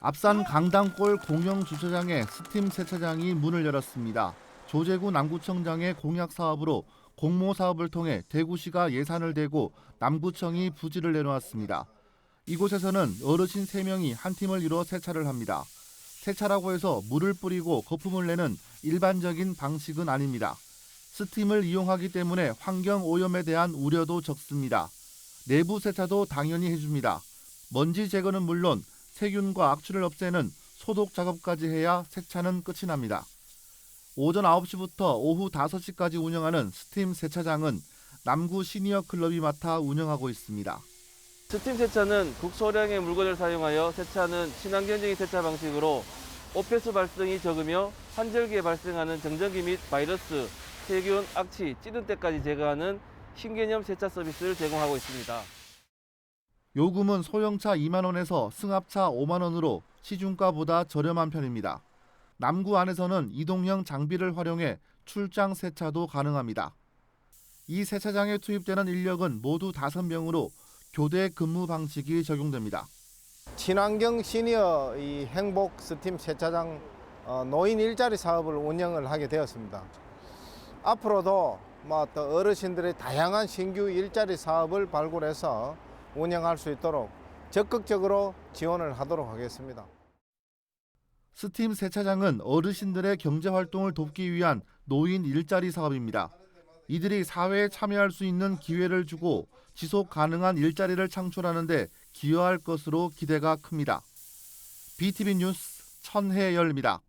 앞산 강당골 공영 주차장에 스팀 세차장이 문을 열었습니다. 조재구 남구청장의 공약 사업으로 공모 사업을 통해 대구시가 예산을 대고 남구청이 부지를 내놓았습니다. 이곳에서는 어르신 3명이 한 팀을 이뤄 세차를 합니다. 세차라고 해서 물을 뿌리고 거품을 내는 일반적인 방식은 아닙니다. 스팀을 이용하기 때문에 환경 오염에 대한 우려도 적습니다. 내부 세차도 당연히 해줍니다. 먼지 제거는 물론 세균과 악취를 없애는 소독 작업까지 해야 세차는 끝이 납니다. 오전 9시부터 오후 5시까지 운영하는 스팀 세차장은 남구 시니어 클럽이 맡아 운영하고 있습니다. 스팀 세차는 국소량의 물건을 사용하여 세차하는 친환경적인 세차 방식으로 오페스 발생이 적으며 환절기에 발생하는 정전기 및 바이러스, 세균, 악취, 찌든 때까지 제거하는 신개념 세차 서비스를 제공하고 있습니다. 요금은 소형차 2만 원에서 승합차 5만 원으로 시중가보다 저렴한 편입니다. 남구 안에서는 이동형 장비를 활용해 출장 세차도 가능합니다. 이 세차장에 투입되는 인력은 모두 5명으로 교대 근무 방식이 적용됩니다. 친환경 시니어 이 행복 스팀 세차장 어, 노인 일자리 사업을 운영을 하게 되었습니다. 앞으로도 뭐또 어르신들의 다양한 신규 일자리 사업을 발굴해서 운영할 수 있도록 적극적으로 지원을 하도록 하겠습니다. 스팀 세차장은 어르신들의 경제 활동을 돕기 위한 노인 일자리 사업입니다. 이들이 사회에 참여할 수 있는 기회를 주고 지속 가능한 일자리를 창출하는데 기여할 것으로 기대가 큽니다. BTV 뉴스 천혜열입니다.